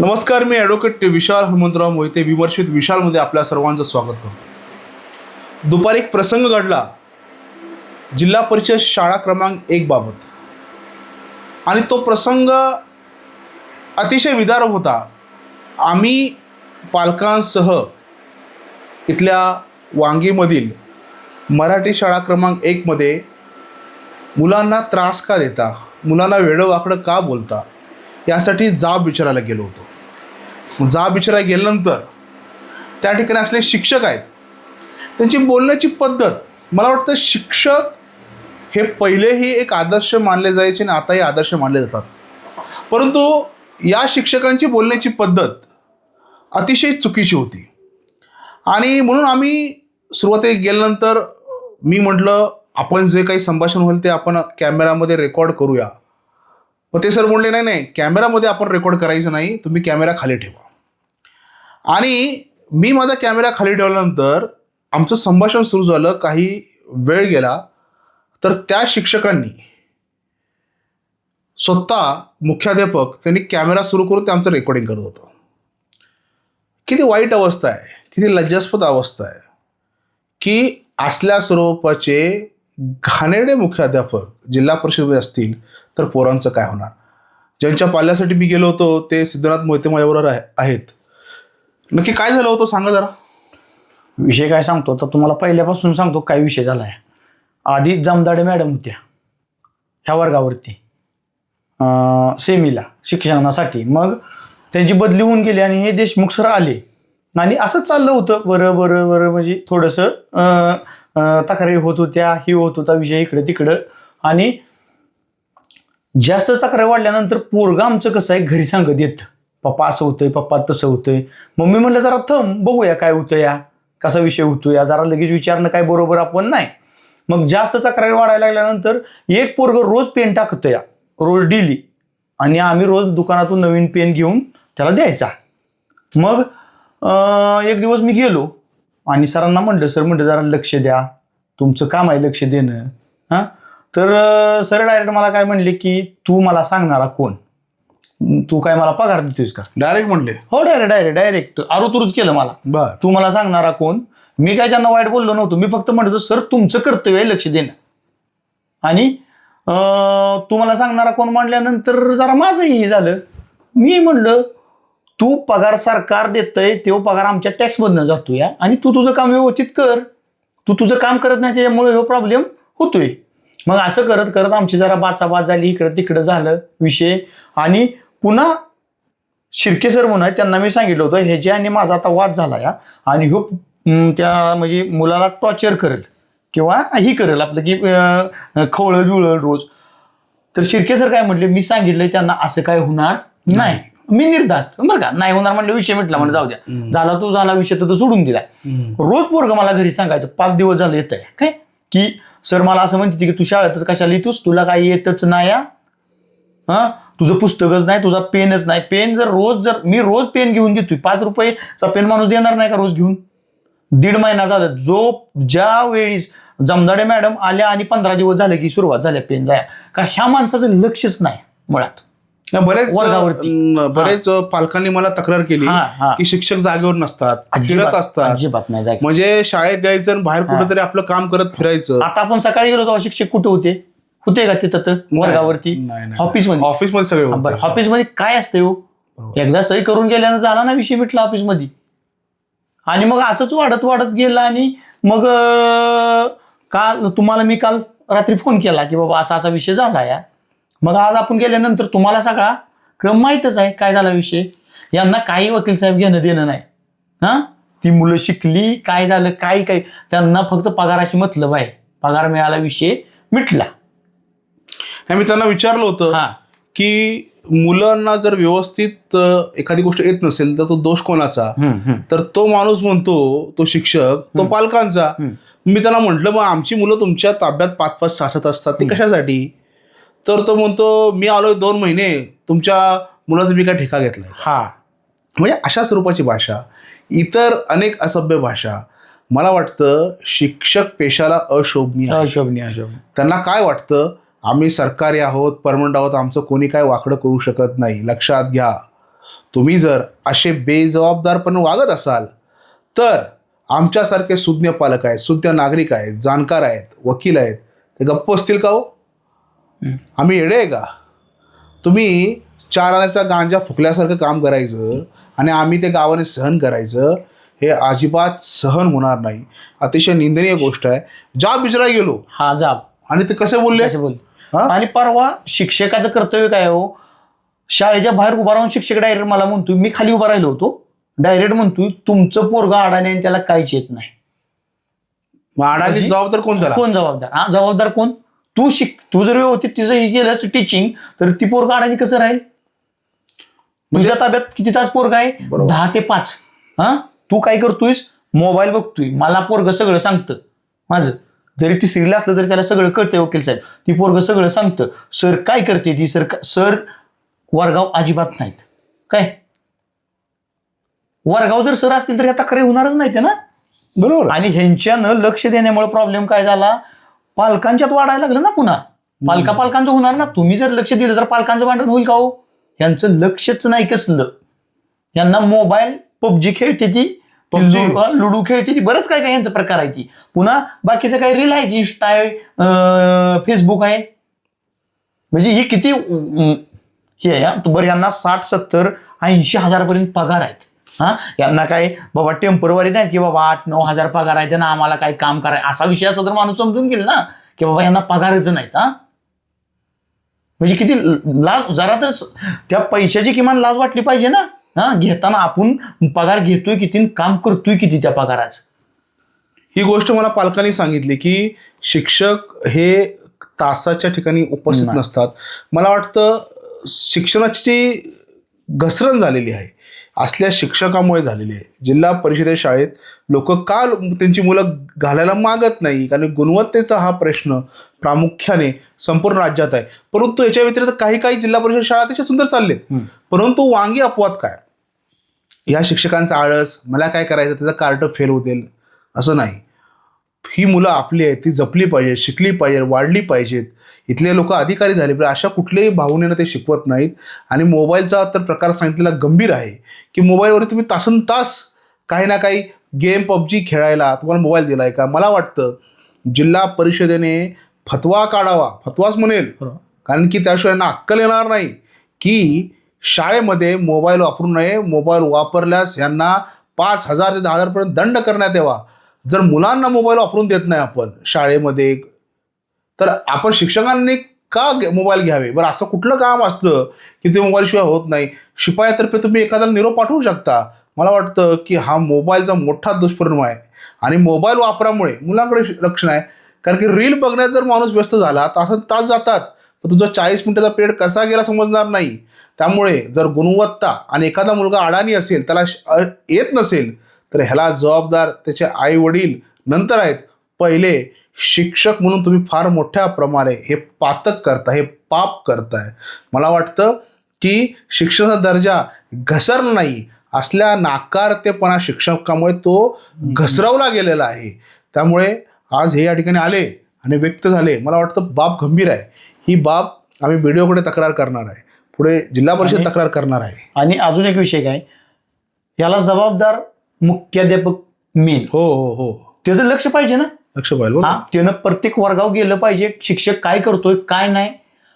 नमस्कार मी ॲडव्होकेट विशाल हनुमंतराव मोहिते विमर्शित विशालमध्ये आपल्या सर्वांचं स्वागत करतो. दुपारी एक प्रसंग घडला. जिल्हा परिषद शाळा क्रमांक एक बाबत. आणि तो प्रसंग अतिशय विदारक होता. आम्ही पालकांसह इथल्या वांगीमधील मराठी शाळा क्रमांक एकमध्ये मुलांना त्रास का देता? मुलांना वेडं वाकडं का बोलता? यासाठी जाब विचारायला गेलो होतो. जाब विचारायला गेल्यानंतर त्या ठिकाणी असले शिक्षक आहेत. त्यांची बोलण्याची पद्धत मला वाटतं शिक्षक हे पहिलेही एक आदर्श मानले जायचे आणि आताही आदर्श मानले जातात. परंतु या शिक्षकांची बोलण्याची पद्धत अतिशय चुकीची होती. आणि म्हणून आम्ही सुरुवातीला गेल्यानंतर मी म्हटलं आपण जे काही संभाषण होईल ते आपण कॅमेरामध्ये रेकॉर्ड करूया. मग ते सर म्हणले नाही नाही कॅमेरामध्ये आपण रेकॉर्ड करायचं नाही तुम्ही कॅमेरा खाली ठेवा. आणि मी माझा कॅमेरा खाली ठेवल्यानंतर आमचं संभाषण सुरू झालं काही वेळ गेला तर त्या शिक्षकांनी स्वतः मुख्याध्यापक त्यांनी कॅमेरा सुरू करून ते आमचं रेकॉर्डिंग करत होतं. किती वाईट अवस्था आहे किती लज्जास्पद अवस्था आहे की असल्या स्वरूपाचे घाणेरडे मुख्याध्यापक जिल्हा परिषदेमध्ये असतील तर पोरांचं काय होणार? ज्यांच्या पाल्यासाठी मी गेलो होतो ते सिद्धनाथ मोहिते माझ्याबरोबर आहेत. नक्की काय झालं होतं सांगा जरा? विषय काय सांगतो? तर तुम्हाला पहिल्यापासून सांगतो काय विषय झाला आहे आधी जमदाडे मॅडम होत्या ह्या वर्गावरती. सेमीला शिक्षणासाठी. मग त्यांची बदली होऊन गेली आणि हे देशमुख सर आले. आणि असंच चाललं होतं बरं बरं बरं म्हणजे थोडंसं तक्रारी होत होत्या ही होत होता विषय इकडं तिकडं आणि जास्त तक्रार वाढल्यानंतर पोरगा आमचं कसं आहे घरी सांगत येत. पप्पा असं होतंय पप्पा तसं होतंय. मम्मी म्हणलं जरा थम बघूया काय होतं या. कसा विषय होतो या. जरा लगेच विचारणं काय बरोबर आपण नाही. मग जास्त तक्रारी वाढायला लागल्यानंतर एक पोरग रोज पेन टाकतं या. रोज डेली. आणि आम्ही रोज दुकानातून नवीन पेन घेऊन त्याला द्यायचा. मग एक दिवस मी गेलो आणि सरांना म्हणलं सर म्हणलं जरा लक्ष द्या. तुमचं काम आहे लक्ष देणं. हां? तर सर डायरेक्ट मला काय म्हणले की तू मला सांगणारा कोण? तू काय मला पगार देतोयस का? डायरेक्ट म्हणले हो डायरेक्ट डायरेक्ट डायरेक्ट आरुतुरूच केलं मला. बर. तू मला सांगणारा कोण? मी काय त्यांना वाईट बोललो नव्हतो मी फक्त म्हणत सर तुमचं कर्तव्य आहे लक्ष देणं. आणि तू मला सांगणारा कोण? म्हणल्यानंतर जरा माझंही हे झालं. मी म्हणलं तू पगार सरकार देतंय तो पगार आमच्या टॅक्समधनं जातो या आणि तू तुझं काम व्यवस्थित कर. तू तुझं काम करत नाही त्याच्यामुळे हो प्रॉब्लेम होतोय. मग असं करत करत आमची जरा बाचाबाच झाली इकडं तिकडं झालं विषय. आणि पुन्हा शिर्के सर म्हणून त्यांना मी सांगितलं होतं ह्याच्या आणि माझा आता वाद झाला या आणि ह्यो त्या म्हणजे मुलाला टॉर्चर करेल किंवा ही करेल आपलं की अं, खवळल बिवळल रोज. तर शिर्के सर काय म्हटले मी सांगितलंय त्यांना असं काय होणार नाही. मी निर्धास्त. बरं का? नाही होणार म्हणलं विषय मिटला म्हणजे जाऊ द्या झाला तो झाला विषय तर तो सोडून दिला. रोज पोरग मला घरी सांगायचं पाच दिवस झाले येत आहे काय? की सर मला असं म्हणते की तू शाळेतच कशा लिहितोस तुला काही येतच नाही या हा? तुझं पुस्तकच नाही तुझा पेनच नाही. पेन जर रोज जर मी रोज पेन घेऊन देतोय. पाच रुपयेचा पेन माणूस देणार नाही का रोज घेऊन? दीड महिना झाला. जो ज्या वेळीस जमदाडे मॅडम आल्या आणि पंधरा दिवस झाले की सुरुवात झाल्या पेन जाया कारण ह्या माणसाचं लक्षच नाही मुळात. बरेच वर्गावरती. अं, बरेच पालकांनी मला तक्रार केली हा, हा. की शिक्षक जागेवर नसतात फिरत अजिबात असतात. अजिबात नाही जायचं. म्हणजे शाळेत द्यायचं आणि बाहेर कुठेतरी आपलं काम करत फिरायचं. आता आपण सकाळी गेलो तेव्हा शिक्षक कुठे होते? होते का तिथं तर? वर्गावरती? नाही, नाही. ऑफिसमध्ये? ऑफिसमध्ये सगळे होते. बरं ऑफिसमध्ये काय असते हो? एकदा सही करून गेल्यानं झाला ना विषय मिटला ऑफिसमध्ये. आणि मग असंच वाढत वाढत गेला आणि मग अं, काल तुम्हाला मी काल रात्री फोन केला की बाबा असा असा विषय झाला या. मग आज आपण गेल्यानंतर तुम्हाला सगळा क्रम माहीतच आहे काय झाला विषय. यांना काही वकील साहेब घेणं देणं नाही. हा? ती मुलं शिकली काय झालं काय काय? त्यांना फक्त पगाराची मतलब आहे. पगार मिळाला विषय मिटला. मी त्यांना विचारलं होतं हा. की मुलांना जर व्यवस्थित एखादी गोष्ट येत नसेल तर तो दोष कोणाचा. तर तो माणूस म्हणतो तो शिक्षक तो पालकांचा. मी त्यांना म्हटलं मग आमची मुलं तुमच्या ताब्यात पाच पाच सहा सात असतात ते कशासाठी? तर तो म्हणतो मी आलोय दोन महिने तुमच्या मुलाचा मी काय ठेका घेतलाय? हा. म्हणजे अशा स्वरूपाची भाषा इतर अनेक असभ्य भाषा मला वाटतं शिक्षक पेशाला अशोभनीय. अशोभनीय अशोभनीय. त्यांना काय वाटतं? आम्ही सरकारी आहोत परमनंट आहोत आमचं कोणी काय वाकडं करू शकत नाही. लक्षात घ्या. तुम्ही जर असे बेजबाबदारपणे वागत असाल तर आमच्यासारखे सुज्ञ पालक आहेत सुज्ञ नागरिक आहेत जाणकार आहेत वकील आहेत. ते गप्प असतील का हं. आम्ही येडे आहे का? तुम्ही चार आण्याचा गांजा फुकल्यासारखं काम करायचं आणि आम्ही ते गावाने सहन करायचं हे अजिबात सहन होणार नाही. अतिशय निंदनीय गोष्ट आहे. ज्या बिचरा गेलो. हा जाब आणि ते कसे बोलले? कसे बोल? आणि परवा शिक्षकाचं कर्तव्य काय हो? शाळेच्या बाहेर उभा राहून शिक्षक डायरेक्ट मला म्हणतोय मी खाली उभा राहिलो होतो. डायरेक्ट म्हणतोय तुमचं पोरगा अडाणी आणि त्याला काहीच येत नाही. अडाणी जबाबदार कोण झाला कोण जबाबदार? हा जबाबदार कोण? तू शिक तू जर व्यवस्थित तिचं हे केलंस टीचिंग तर ती पोरगा अडाणी कसं राहील? तुझ्या ताब्यात किती तास पोरगा आहे. दहा ते पाच. हा? तू काय करतोयस? मोबाईल बघतोय. मला पोरग सगळं सांगतं. माझं. जरी ती स्त्रीला असलं तरी त्याला सगळं कळतंय वकील साहेब. ती पोरग सगळं सांगतं. सर काय करते ती? सर सर वरगाव अजिबात नाहीत. काय? वरगाव जर सर असतील तर या तक्रारी होणारच नाहीत ना? बरोबर. आणि ह्यांच्यानं लक्ष देण्यामुळे प्रॉब्लेम काय झाला? पालकांच्यात वाढायला लागलं ना पुन्हा. पालका पालकांचं होणार ना? तुम्ही जर लक्ष दिलं तर पालकांचं भांडण होईल का हो? यांचं लक्षच नाही कसलं. यांना मोबाईल पबजी खेळते ती PUBG. लुडो खेळते ती. बरंच काय काय यांचं प्रकार आहे ती. पुन्हा बाकीचं काय रील आहे इंस्टा आहे फेसबुक आहे. म्हणजे ही किती हे आहे हा. बरं यांना साठ सत्तर ऐंशी हजारपर्यंत पगार आहेत. हा? यांना काय बाबा टेम्परवरी नाहीत की बाबा आठ नऊ हजार पगार आहे ना आम्हाला काय काम कराय असा विषय असला तर माणूस समजून घेईल ना की बाबा यांना पगारच नाहीत हा? म्हणजे किती लाज जरा तर त्या पैशाची किमान लाज वाटली पाहिजे ना हा? घेताना आपण पगार घेतोय किती काम करतोय किती त्या पगाराचं? ही गोष्ट मला पालकांनी सांगितली की शिक्षक हे तासाच्या ठिकाणी उपस्थित. नसतात. मला वाटतं शिक्षणाची जी घसरण झालेली आहे असल्या शिक्षकामुळे झालेली आहे. जिल्हा परिषदे शाळेत लोक का त्यांची मुलं घालायला मागत नाही कारण गुणवत्तेचा हा प्रश्न प्रामुख्याने संपूर्ण राज्यात आहे. परंतु याच्या व्यतिरिक्त काही काही जिल्हा परिषद शाळा अतिशय सुंदर चाललेत. परंतु वांगी अपवाद काय? या शिक्षकांचा आळस मला काय करायचं त्याचं कार्ट फेल होतील असं नाही. ही मुलं आपली आहेत ती जपली पाहिजे शिकली पाहिजे वाढली पाहिजेत. इथले लोक अधिकारी झाले पाहिजे अशा कुठल्याही भावनेनं ते शिकवत नाहीत. आणि मोबाईलचा तर प्रकार सांगितलेला गंभीर आहे की मोबाईलवर तुम्ही तासन तास काही ना काही गेम पबजी खेळायला तुम्हाला मोबाईल दिला आहे का? मला वाटतं जिल्हा परिषदेने फतवा काढावा. फतवाच म्हणेल. कारण की त्याशिवाय यांना अक्कल येणार नाही की शाळेमध्ये मोबाईल वापरू नये. मोबाईल वापरल्यास यांना पाच हजार ते दहा हजारपर्यंत दंड करण्यात यावा. जर मुलांना मोबाईल वापरून देत नाही आपण शाळेमध्ये तर आपण शिक्षकांनी का मोबाईल घ्यावे? बरं असं कुठलं काम असतं की ते मोबाईलशिवाय होत नाही? शिपायातर्फे तुम्ही एखाद्याला निरोप पाठवू शकता. मला वाटतं की हा मोबाईलचा मोठा दुष्परिणाम आहे. आणि मोबाईल वापरामुळे मुलांकडे श- लक्ष नाही. कारण की रील बघण्यात जर माणूस व्यस्त झाला तासन तास जातात. तर तुझा चाळीस मिनिटाचा पिरियड कसा गेला समजणार नाही. त्यामुळे जर गुणवत्ता आणि एखादा मुलगा अडाणी असेल त्याला श- येत नसेल तर ह्याला जबाबदार त्याचे आई वडील नंतर आहेत. पहिले शिक्षक म्हणून तुम्ही फार मोठ्या प्रमाणे हे पातक करता हे पाप करताय. मला वाटतं की शिक्षणाचा दर्जा घसरला नाही. असल्या नाकारतेपणा शिक्षकामुळे तो घसरवला गेलेला आहे. त्यामुळे आज हे या ठिकाणी आले आणि व्यक्त झाले. मला वाटतं बाब गंभीर आहे. ही बाब आम्ही व्हिडिओकडे तक्रार करणार आहे. पुढे जिल्हा परिषद तक्रार करणार आहे. आणि अजून एक विषय काय? याला जबाबदार मुख्याध्यापक मेन. हो हो हो. त्याचं लक्ष पाहिजे ना? लक्ष पाहिजे हा. त्यानं प्रत्येक वर्गावर गेलं पाहिजे शिक्षक काय करतोय काय नाही.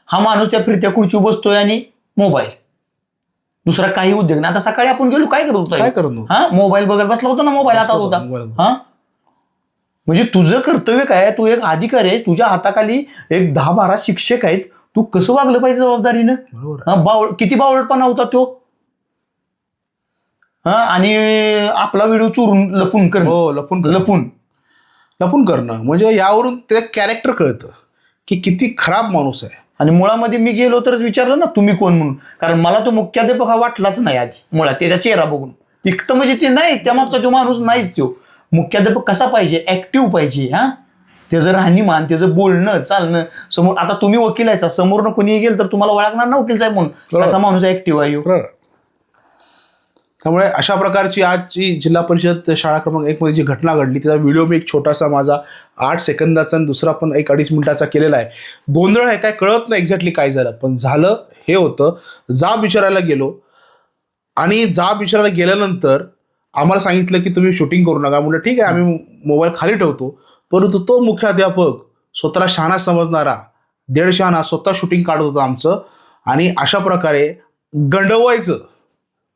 हा माणूस त्या फिरत्या खुर्ची बसतोय आणि मोबाईल. दुसरा काही उद्योग नाही. आता सकाळी आपण गेलो काय करत काय करतो हा? मोबाईल बघत बसला होता ना मोबाईल हातात होता. हा? म्हणजे तुझं कर्तव्य काय? तू एक अधिकारी आहे तुझ्या हाताखाली एक दहा बारा शिक्षक आहेत. तू कसं वागलं पाहिजे जबाबदारीनं. हा, बावळ किती बावळटपणा होता तो? हा आणि आपला व्हिडिओ चोरून लपून कर हो लपून. लपून. लपून करणं. म्हणजे यावरून ते कॅरेक्टर कळतं की किती खराब माणूस आहे. आणि मुळामध्ये मी गेलो तर विचारलं ना तुम्ही कोण म्हणून? कारण मला तो मुख्याध्यापक हा वाटलाच नाही आधी. मुळात त्याचा चेहरा बघून. इकतं म्हणजे ते नाही त्या मागचा तो माणूस नाहीच तो. मुख्याध्यापक कसा पाहिजे? ऍक्टिव्ह पाहिजे हा? त्याचं राहणीमान त्याचं बोलणं चालणं समोर आता तुम्ही वकील आहे समोरनं कोणी गेल तर तुम्हाला ओळखणार ना वकील साहेब म्हणून. कसा माणूस ऍक्टिव्ह आहे. त्यामुळे अशा प्रकारची आजची जिल्हा परिषद शाळा क्रमांक एकमध्ये जी घटना घडली त्याचा व्हिडिओ मी एक छोटासा माझा आठ सेकंदाचा आणि दुसरा पण एक अडीच मिनिटाचा केलेला आहे. गोंधळ आहे काय कळत नाही एक्झॅक्टली काय झालं पण झालं हे होतं जा विचारायला गेलो आणि जाब विचारायला गेल्यानंतर आम्हाला सांगितलं की तुम्ही शूटिंग करू नका. म्हणलं ठीक आहे आम्ही मोबाईल खाली ठेवतो. परंतु तो मुख्याध्यापक स्वतःला शहाणा समजणारा दीड शहाणा स्वतः शूटिंग काढत होता आमचं आणि अशा प्रकारे गंडवायचं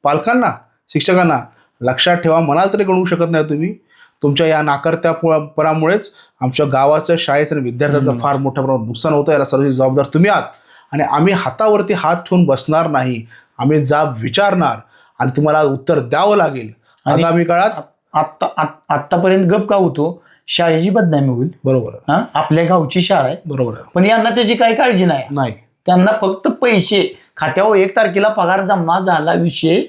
पालकांना. शिक्षकांना लक्षात ठेवा मनाला तरी गणवू शकत नाही तुम्ही. तुमच्या या नाकारत्यापणामुळेच आमच्या गावाचं शाळेचं आणि विद्यार्थ्यांचं फार मोठ्या प्रमाणात नुकसान होतं. याला सर्व जबाबदार तुम्ही आहात. आणि आम्ही हातावरती हात ठेवून बसणार नाही. आम्ही जाब विचारणार आणि तुम्हाला उत्तर द्यावं लागेल. आगामी काळात आत्ता आत- आत्तापर्यंत गप का होतो? शाळेची बदनामी होईल. बरोबर. हा? आपल्या गावची शाळा आहे. बरोबर. पण यांना त्याची काही काळजी नाही. नाही. त्यांना फक्त पैसे. खात्यावर एक तारखेला पगार जमा झाला विषय.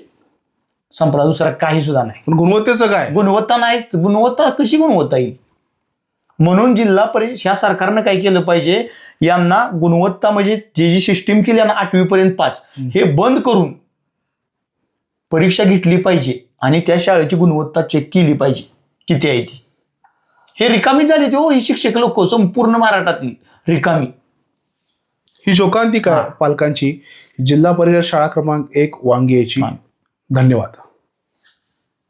संपला. दुसरा काही सुद्धा नाही. पण गुणवत्तेचं काय? गुणवत्ता नाही. गुणवत्ता कशी गुणवत्ता येईल? म्हणून जिल्हा परिषद ह्या सरकारनं काय केलं पाहिजे? यांना गुणवत्ता म्हणजे जे जी सिस्टीम केली ना आठवी पर्यंत पास हे बंद करून परीक्षा घेतली पाहिजे आणि त्या शाळेची गुणवत्ता चेक केली पाहिजे. किती आहे ती? हे रिकामी झाली ती हो. ही शिक्षक लोक संपूर्ण महाराष्ट्रातील रिकामी. ही शोकांतिका पालकांची. जिल्हा परिषद शाळा क्रमांक एक वांगी याची. धन्यवाद.